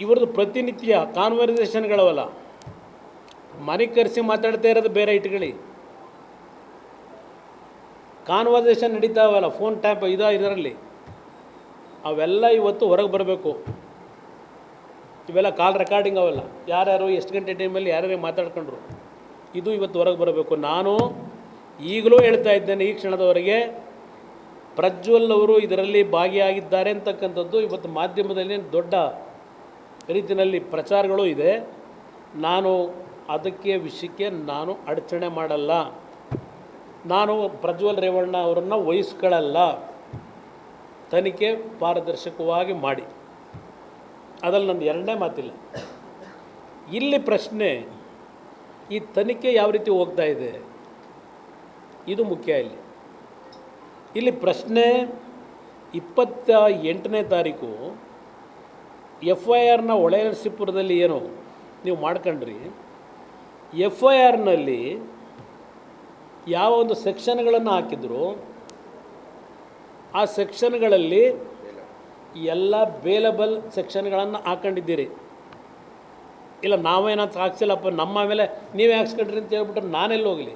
ಇವ್ರದ್ದು ಪ್ರತಿನಿತ್ಯ ಕಾನ್ವರ್ಸೇಷನ್ಗಳವಲ್ಲ ಮನೆ ಕರೆಸಿ ಮಾತಾಡ್ತಾ ಇರೋದು ಬೇರೆ ಇಟ್ಕೊಳ್ಳಿ. ಕಾನ್ವರ್ಸೇಷನ್ ನಡೀತಾವಲ್ಲ ಫೋನ್ ಟ್ಯಾಪ್ ಇದ ಇದರಲ್ಲಿ. ಅವೆಲ್ಲ ಇವತ್ತು ಹೊರಗೆ ಬರಬೇಕು. ಇವೆಲ್ಲ ಕಾಲ್ ರೆಕಾರ್ಡಿಂಗ್ ಅವೆಲ್ಲ. ಯಾರ್ಯಾರು ಎಷ್ಟು ಗಂಟೆ ಟೈಮಲ್ಲಿ ಯಾರ್ಯಾರು ಮಾತಾಡ್ಕೊಂಡ್ರು. ಇದು ಇವತ್ತು ಹೊರಗೆ ಬರಬೇಕು. ನಾನು ಈಗಲೂ ಹೇಳ್ತಾ ಇದ್ದೇನೆ ಈ ಕ್ಷಣದವರೆಗೆ, ಪ್ರಜ್ವಲ್ ಅವರು ಇದರಲ್ಲಿ ಭಾಗಿಯಾಗಿದ್ದಾರೆ ಅಂತಕ್ಕಂಥದ್ದು ಇವತ್ತು ಮಾಧ್ಯಮದಲ್ಲಿ ದೊಡ್ಡ ರೀತಿಯಲ್ಲಿ ಪ್ರಚಾರಗಳು ಇದೆ. ನಾನು ಅದಕ್ಕೆ ವಿಷಯಕ್ಕೆ ನಾನು ಅಡಚಣೆ ಮಾಡಲ್ಲ. ನಾನು ಪ್ರಜ್ವಲ್ ರೇವಣ್ಣ ಅವರನ್ನು ವಹಿಸ್ಕೊಳ್ಳಲ್ಲ. ತನಿಖೆ ಪಾರದರ್ಶಕವಾಗಿ ಮಾಡಿ. ಅದರಲ್ಲಿ ನನ್ನ ಎರಡನೇ ಮಾತಿಲ್ಲ. ಇಲ್ಲಿ ಪ್ರಶ್ನೆ, ಈ ತನಿಖೆ ಯಾವ ರೀತಿ ಹೋಗ್ತಾ ಇದೆ? ಇದು ಮುಖ್ಯ ಇಲ್ಲಿ. ಇಲ್ಲಿ ಪ್ರಶ್ನೆ ಇಪ್ಪತ್ತ ಎಂಟನೇ ತಾರೀಕು ಎಫ್ ಐ ಆರ್ನ ಹೊಳೆನರಸೀಪುರದಲ್ಲಿ ಏನು? ನೀವು ಮಾಡ್ಕೊಂಡ್ರಿ. ಎಫ್ ಐ ಆರ್ನಲ್ಲಿ ಯಾವ ಒಂದು ಸೆಕ್ಷನ್ಗಳನ್ನು ಹಾಕಿದ್ರು, ಆ ಸೆಕ್ಷನ್ಗಳಲ್ಲಿ ಎಲ್ಲ ಬೇಲಬಲ್ ಸೆಕ್ಷನ್ಗಳನ್ನು ಹಾಕೊಂಡಿದ್ದೀರಿ. ಇಲ್ಲ, ನಾವೇನಂತ ಹಾಕ್ಸಿಲ್ಲಪ್ಪ, ನಮ್ಮ ಮೇಲೆ ನೀವೇ ಹಾಕ್ಸ್ಕೊಂಡ್ರಿ ಅಂತ ಹೇಳ್ಬಿಟ್ರೆ ನಾನೆಲ್ಲಿ ಹೋಗಲಿ?